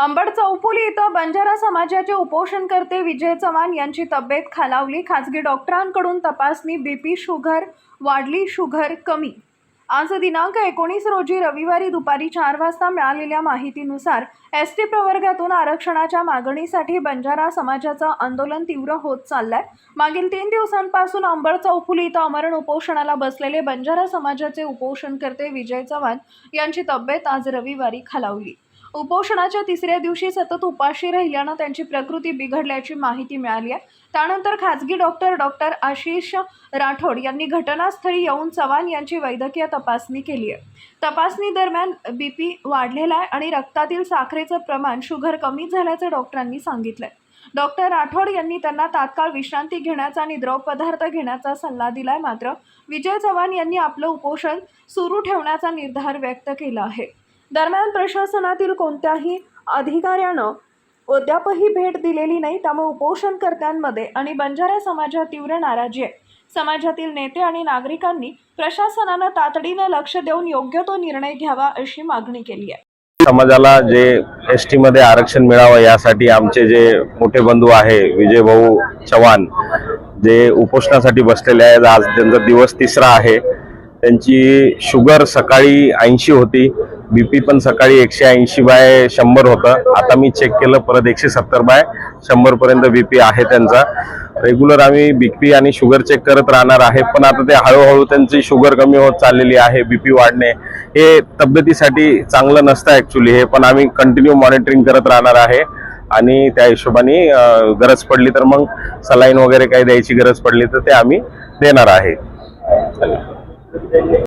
अंबड चौफुली इथं बंजारा समाजाचे उपोषणकर्ते विजय चव्हाण यांची तब्येत खालावली. खाजगी डॉक्टरांकडून तपासणी बीपी शुगर वाढली शुगर कमी. आज दिनांक एकोणीस रोजी रविवारी दुपारी चार वाजता मिळालेल्या माहितीनुसार एस टी प्रवर्गातून आरक्षणाच्या मागणीसाठी बंजारा समाजाचं आंदोलन तीव्र होत चाललंय. मागील तीन दिवसांपासून अंबड चौफुली इथं अमरण उपोषणाला बसलेले बंजारा समाजाचे उपोषणकर्ते विजय चव्हाण यांची तब्येत आज रविवारी खालावली. उपोषणाच्या तिसऱ्या दिवशी सतत उपाशी राहिल्यानं त्यांची प्रकृती बिघडल्याची माहिती मिळाली आहे. त्यानंतर खाजगी डॉक्टर डॉक्टर आशिष राठोड यांनी घटनास्थळी येऊन चव्हाण यांची वैद्यकीय तपासणी केली आहे. तपासणी दरम्यान बीपी वाढलेला आहे आणि रक्तातील साखरेचं प्रमाण शुगर कमी झाल्याचं डॉक्टरांनी सांगितलंय. डॉक्टर राठोड यांनी त्यांना तात्काळ विश्रांती घेण्याचा आणि द्रव पदार्थ घेण्याचा सल्ला दिलाय मात्र विजय चव्हाण यांनी आपलं उपोषण सुरू ठेवण्याचा निर्धार व्यक्त केला आहे. दरम्यान प्रशासनातील कोणत्याही अधिकाऱ्यानं अद्यापही भेट दिलेली नाही त्यामुळे उपोषणकर्त्यांमध्ये आणि बंजारा समाजात तीव्र नाराजी आहे. समाजातील नेते आणि नागरिकांनी प्रशासनानं तातडीनं लक्ष देऊन योग्य तो निर्णय घ्यावा अशी मागणी केली आहे. समाजाला जे एस टी मध्ये आरक्षण मिळावं यासाठी आमचे जे मोठे बंधू आहे विजय भाऊ चव्हाण जे उपोषणासाठी बसलेले आहेत आज त्यांचा दिवस तिसरा आहे. त्यांची शुगर सकाळी ऐंशी होती. बीपी पण सकाळी एकशे ऐंशी बाय शंभर होतं. आता मी चेक केलं परत एकशे सत्तर बाय शंभर पर्यंत बीपी आहे त्यांचा. रेग्युलर आम्ही बीपी आणि शुगर चेक करत राहणार आहे. पण आता ते हळूहळू त्यांची शुगर कमी होत चाललेली आहे बीपी वाढणे. हे तब्येतीसाठी चांगलं नसतं ऍक्च्युली हे पण आम्ही कंटिन्यू मॉनिटरिंग करत राहणार आहे. आणि त्या हिशोबाने गरज पडली तर मग सलाईन वगैरे काही द्यायची गरज पडली तर ते आम्ही देणार आहे.